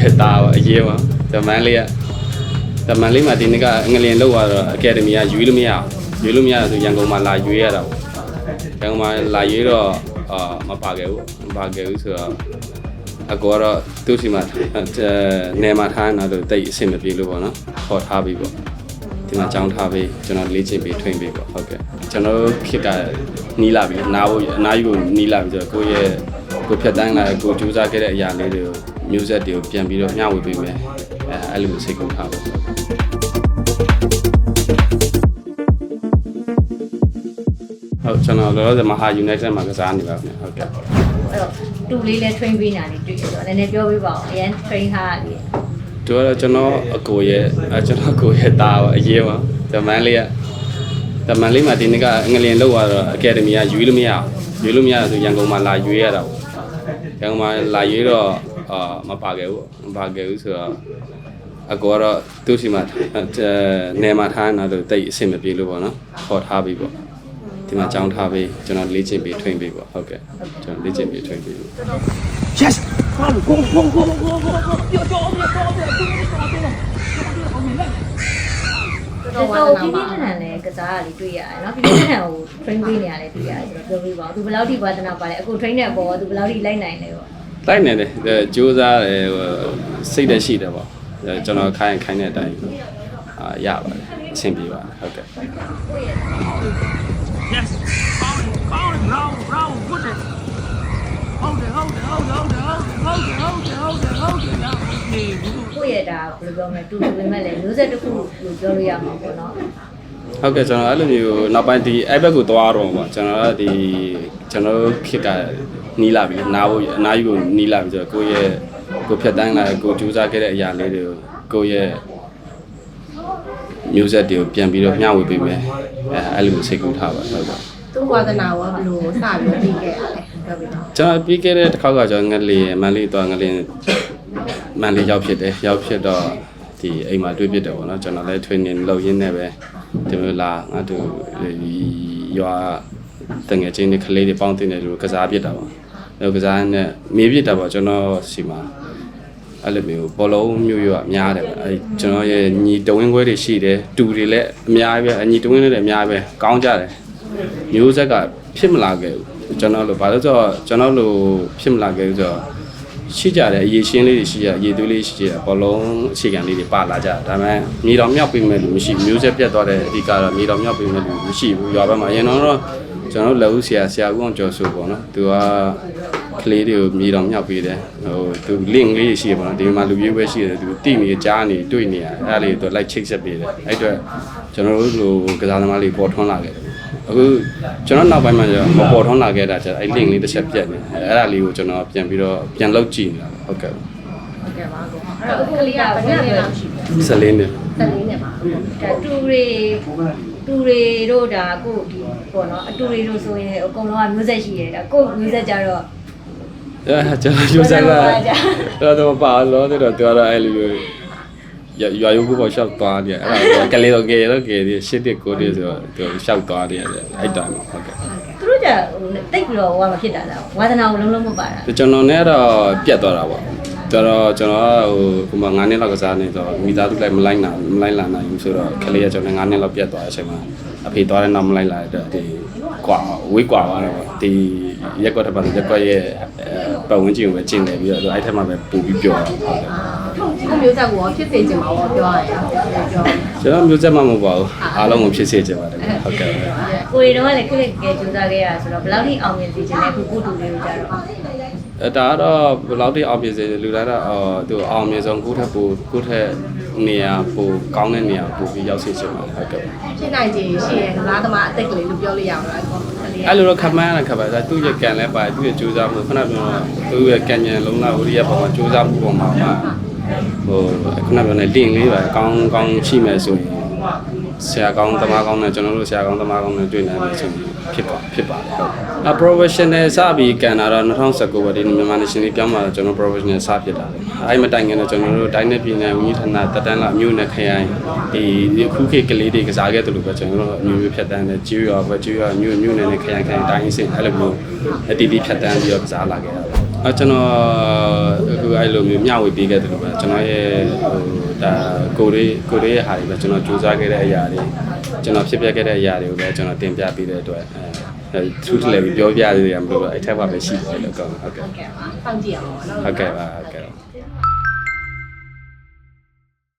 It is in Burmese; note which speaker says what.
Speaker 1: ရဲ့တာပါအရေးပါတမန်လေးကတမန်လေးမှာဒီနေ့ကအင်္ဂလန်လောက်သွားတော့အကယ်ဒမီကရွေးလို့မရဘူးရွေးလို့မရဆိုရန်ကုန်မှာလာရွေးရတာပေါ့ရန်ကုန်မှာလာရွေးတော့အာမပါခဲ့ဘူးမပါခဲ့ဘူးဆိုတော့အကောတော့သူ့စီမှာနေမှာထားနေတာဆိုတိတ်အဆင်မပြေလို့ပေါ့နော်ခေါ်ထားပြီးပေါ့ဒီမှာကြောင်းထားပြီးကျွန်တော်လေ့ကျင့်ပြီးထွင်ပြီးပေါ့ဟုတ်ကဲ့ကျွန်တော်တို့ခစ်ကနီးလာပြီနားဖို့အနားယူကိုနီးလာပြီဆိုတော့ကိုယ့်ရဲ့ကိုယ်ဖြတ်တန်းလာတဲ့ကိုကြိုးစားခဲ့တဲ့အရာလေးတွေကို မျိုးဆက်တွေကိုပြန်ပြီးတော့မျှဝေပေးမယ်အဲအဲ့လိုစိတ်ကူးထားပါဟုတ်ကျွန်တော်လောလောဆယ်မဟာ United မှာကစားနေပါမယ်ဟုတ်ကဲ့
Speaker 2: အဲ့တော့တူလေးလည်း train ပေးနေတာလေးတွေ့ရတော့နည်းနည်းပြောပြပါဦးအရင် train ထားရလေး
Speaker 1: သူကတော့ကျွန်တော်အကိုရဲ့အဲကျွန်တော်အကိုရဲ့တာပါအရေးပါတမန်လေးကတမန်လေးမှာဒီနေ့ကအင်္ဂလန်လောက်သွားတော့အကယ်ဒမီကရွေးလို့မရဘူးရွေးလို့မရဆိုရန်ကုန်မှာလာရွေးရတာပေါ့ရန်ကုန်မှာလာရွေးတော့ အာမပါခဲ့ဘူးမပါခဲ့ဘူးဆိုတော့အကောကတော့သူ့စီမှာနေမှာထားနေတာဆိုတိတ်အဆင်မပြေလို့ပေါ့နော်ခေါ်ထားပြီးပေါ့ဒီမှာကြောင်းထားပြီးကျွန်တော်လေ့ကျင့်ပြီးထွင်ပြီးပေါ့ဟုတ်ကဲ့ကျွန်တော်လေ့ကျင့်ပြီးထွင်ပြီး
Speaker 3: Yes! Vamos, go, go, go, go, go, go! Yo, yo, yo, yo, yo, yo, yo, yo,
Speaker 2: တော်တော်ပြင်းပြင်းထန်ထန်လည်းကစားရလေးတွေ့ရတယ်เนาะပြင်းပြင်းထန်ထန်ကို train ပေးနေရလဲတွေ့ရတယ်ဆိုတော့ပြောပြပါဦးသူဘယ်လောက်ထိဝါသနာပါလဲအခု train တဲ့အပေါ်သူဘယ်လောက်ထိလိုက်နိုင်လဲပေါ့
Speaker 1: လိုက်နေတယ်ကြိုးစားတယ်စိတ်သက်ရှိတယ်ပေါ့ကျွန်တော်ခိုင်းခိုင်းတဲ့အတိုင်းအာရပါတယ်အဆင်ပြေပါတယ်ဟုတ်ကဲ့
Speaker 3: Yes. Hold it, hold it, roll, roll, put it. Hold it, hold it, hold it, hold it, hold it, hold it, hold it, hold it, hold it.
Speaker 2: ကိုယ့်ရတာဘယ်လိုပြောမလဲတူတူပဲမဲ့လေမျိုးဆက်တစ်ခုလို့ပြောလို့ရမှာပေါ့နော်
Speaker 1: ဟုတ်ကဲ့ကျွန်တော်အဲ့လိုမျိုးနောက်ပိုင်းဒီအဲ့ဘက်ကိုသွားတော့ပေါ့ကျွန်တော်ကဒီကျွန်တော်တို့ခစ်ကနီးလာပြီနားဖို့အနားယူကိုနီးလာပြီဆိုတော့ကိုယ့်ရဲ့ကိုယ်ဖြတ်တန်းလာတဲ့ကိုကြိုးစားခဲ့တဲ့အရာလေးတွေကိုကိုယ့်ရဲ့မျိုးဆက်တွေကိုပြန်ပြီးတော့မျှဝေပေးမယ်အဲအဲ့လိုစိတ်ကူးထားပါဟုတ်ကဲ့
Speaker 4: သူ့ဝါသနာကဘယ်လိုစပြီးပြီးခဲ့ရလဲပြောပြတော့
Speaker 1: ကျွန်တော်ပြီးခဲ့တဲ့တစ်ခေါက်ကကျွန်တော်ငလေးမန်လေးတော့ငလေးမန်လေးရောက်ဖြစ်တယ်ရောက်ဖြစ်တော့ဒီအိမ်မှာတွေ့ဖြစ်တယ်ပေါ့နော်ကျွန်တော်လည်း training လုပ်ရင်းနဲ့ပဲ ဒီလိုလာငါတို့ရွာတငယ်ချင်းတွေကလေးတွေပေါင်းတင်တယ်လို့ကစားဖြစ်တာပေါ့အဲကစားနဲ့မေးဖြစ်တာပေါ့ကျွန်တော်စီမှာအဲ့လိုမျိုးဘောလုံးမျိုးရောအများတယ်ပဲအဲကျွန်တော်ရဲ့ညီတဝင်းခွဲတွေရှိတယ်တူတွေလည်းအများပဲအညီတဝင်းတွေလည်းအများပဲကောင်းကြတယ်မျိုးဆက်ကဖြစ်မလာခဲ့ဘူးကျွန်တော်တို့ဘာလို့ဆိုတော့ကျွန်တော်တို့ဖြစ်မလာခဲ့ဘူးဆိုတော့ ရှိကြတယ်အရေးရှင်းလေးတွေရှိရအရေးသွေးလေးရှိရဘောလုံးအခြေခံလေးတွေပါလာကြတာဒါပေမဲ့မြေတော်မြောက်ပေးမဲ့လူမရှိဘူးမျိုးဆက်ပြတ်သွားတဲ့အဓိကတော့မြေတော်မြောက်ပေးမဲ့လူမရှိဘူးရွာဘက်မှာအရင်တော့ကျွန်တော်တို့လက်ဦးဆရာဆရာဦးအောင်ကျော်ဆိုပေါ့နော်သူကကလေးတွေကိုမြေတော်မြောက်ပေးတယ်ဟိုသူ link လေးရှိရပေါ့နော်ဒီမှာလူမျိုးပဲရှိတယ်သူတိနေကြားနေတွေ့နေရအဲ့ဒါလေးသူလိုက်ချိတ်ဆက်ပေးတယ်အဲ့အတွက်ကျွန်တော်တို့လိုကစားသမားလေးပေါ်ထွန်းလာခဲ့တယ် အခုကျွန်တော်နောက်ပိုင်းမှာကျတော့မပေါ်ထွန်းလာခဲ့တာကျတော့အဲ့ link လေးတစ်ချက်ပြတ်နေအဲ့ဒါလေးကိုကျွန်တော်ပြန်ပြီးတော့ပြန်လောက်ကြည့်နေတာဟုတ်ကဲ့
Speaker 4: ဟုတ်ကဲ့ပါကောအဲ့တော့ကလေးကဘယ်နှစ်လောက်ရှိလဲ
Speaker 1: ဆက်လင်းနေ
Speaker 4: တက်လေးနဲ့ပါ
Speaker 2: ဒါတူတွေတူတွေတို့ဒါကိုဒီပေါ့နော်အတူတွေတို့ဆိုရင်အကုန်လုံးကမျိုးဆက်ရှိတယ်ဒါကိုမျိုးဆက်ကြတော့
Speaker 1: အဲကျွန်တော်ယူဆကတော်တော်ပါလို့တော်တော်တော်အဲ့လို ရွာရွာရုပ်ဘောရှောက်သွားတယ်အဲ့ဒါကလေးတော့ကဲတော့ကဲဒီရှစ်တစ်ကိုတည်းဆိုတော့သူရှောက်သွားတယ်အဲ့တိုင်းဟုတ်ကဲ့
Speaker 2: သူတို့ကြဟိုတိတ်ပြီးတော့ဟိုကမဖြစ်တာလားဝါသနာကိုလုံးလုံးမပါတာ
Speaker 1: ကျွန်တော်နဲ့တော့ပြတ်သွားတာပေါ့ကျွန်တော်ကျွန်တော်ဟိုဟိုမှာ9နှစ်လောက်ကစားနေတော့မိသားစုလိုက်မလိုက်နိုင်မလိုက်လာနိုင်ဘူးဆိုတော့ကလေးကကျွန်တော်9နှစ်လောက်ပြတ်သွားတဲ့အချိန်မှာအဖေသွားတဲ့နောက်မလိုက်လာတဲ့ဒီကွာဝေးကွာသွားတယ်ပေါ့ဒီရက်ကွက်တစ်ပတ်ရက်ကွက်ရဲ့ပတ်ဝန်းကျင်ကိုပဲကျင့်တယ်ပြီးတော့အဲ့ထက်မှပဲပူပြီးပြောတာဟုတ်ကဲ့
Speaker 4: ကိုမျိုးဆက်ကိုဖြစ်စေချင်မှာပေါ့ပြောရရင်ပြော
Speaker 1: ကျွန်တော်မျိုးဆက်မှမဟုတ်ပါဘူးအားလုံးကိုဖြစ်စေချင်ပါတယ်ဟုတ်ကဲ့
Speaker 2: ကိုရီတော့လည်းခုလေးကဲကြိုးစားခဲ့ရဆိုတော့ဘယ်လောက်ထိအောင်မြင်စေချင်လဲခုကိုတူလေးတို့ကြတော့
Speaker 1: အဲဒါကတော့ဘယ်လောက်ထိအောင်ပြည့်စေလူတိုင်းတော့အော်သူအောင်မြင်ဆုံးကိုယ့်ထက်ပိုကိုယ့်ထက်နေရာပိုကောင်းတဲ့နေရာပိုပြီးရောက်စေချင်ပါတယ်ဟုတ်ကဲ့
Speaker 4: ဖြစ်နိုင်ခြေရှိရင်ကစားသမားအသက်ကလေးလို့ပြောလို့ရမှာပေါ့ကလေး
Speaker 1: အဲ့လိုတော့ခမန်းရခပါဒါသူ့ရဲ့ကံလဲပါသူ့ရဲ့ကြိုးစားမှုခုနကပြောတော့သူ့ရဲ့ကံဉာဏ်လုံးလာဝိရိယပေါ်မှာကြိုးစားမှုပေါ်မှာမှာ ဟိုခုနကပြောနေ link လေးပါကောင်းကောင်းရှိမယ်ဆိုရင်ဆရာကောင်းသမားကောင်းနဲ့ကျွန်တော်တို့ဆရာကောင်းသမားကောင်းနဲ့တွေ့နိုင်မယ်ဆိုရင်ဖြစ်ပါဖြစ်ပါတယ်ဟုတ်အ professional စပြီးကန်တာတော့2019ပါဒီမြန်မာ nation လေးပြောင်းလာတော့ကျွန်တော် professional စဖြစ်တာလေအဲ့မတိုင်ခင်တော့ကျွန်တော်တို့တိုင်းနယ်ပြည်နယ်ဝန်ကြီးဌာနတက်တန်းလာအမျိုးနဲ့ခရိုင်ဒီအခုခေတ်ကလေးတွေကစားခဲ့တယ်လို့ပဲကျွန်တော်တို့အမျိုးမျိုးဖြတ်တန်းတယ်ကျူးရောပဲကျူးရောမျိုးမျိုးနဲ့ခရိုင်ခရိုင်တိုင်းအဆင့်အဲ့လိုမျိုးအတီးတီးဖြတ်တန်းပြီးတော့ကစားလာခဲ့တာပါ အကျွန်တော်အခုအဲ့လိုမျိုးမျှဝေပေးခဲ့တယ်လို့ပဲကျွန်တော်ရဲ့ဟိုဒါကိုရေးကိုရေးရဲ့ဟာတွေပဲကျွန်တော်စူးစမ်းခဲ့တဲ့အရာတွေကျွန်တော်ဖြစ်ပျက်ခဲ့တဲ့အရာတွေကိုပဲကျွန်တော်တင်ပြပေးတဲ့အတွက်အဲသူတလည်းပြောပြသေးတယ်မလို့အဲ့ထက်ပါပဲရှိတယ်လို့ကောင်းဟုတ်ကဲ့
Speaker 4: ဟုတ်ကဲ့ပါစောင့်ကြည့်အောင်ပါနော်
Speaker 1: ဟုတ်ကဲ့ပါဟုတ်ကဲ့ပါ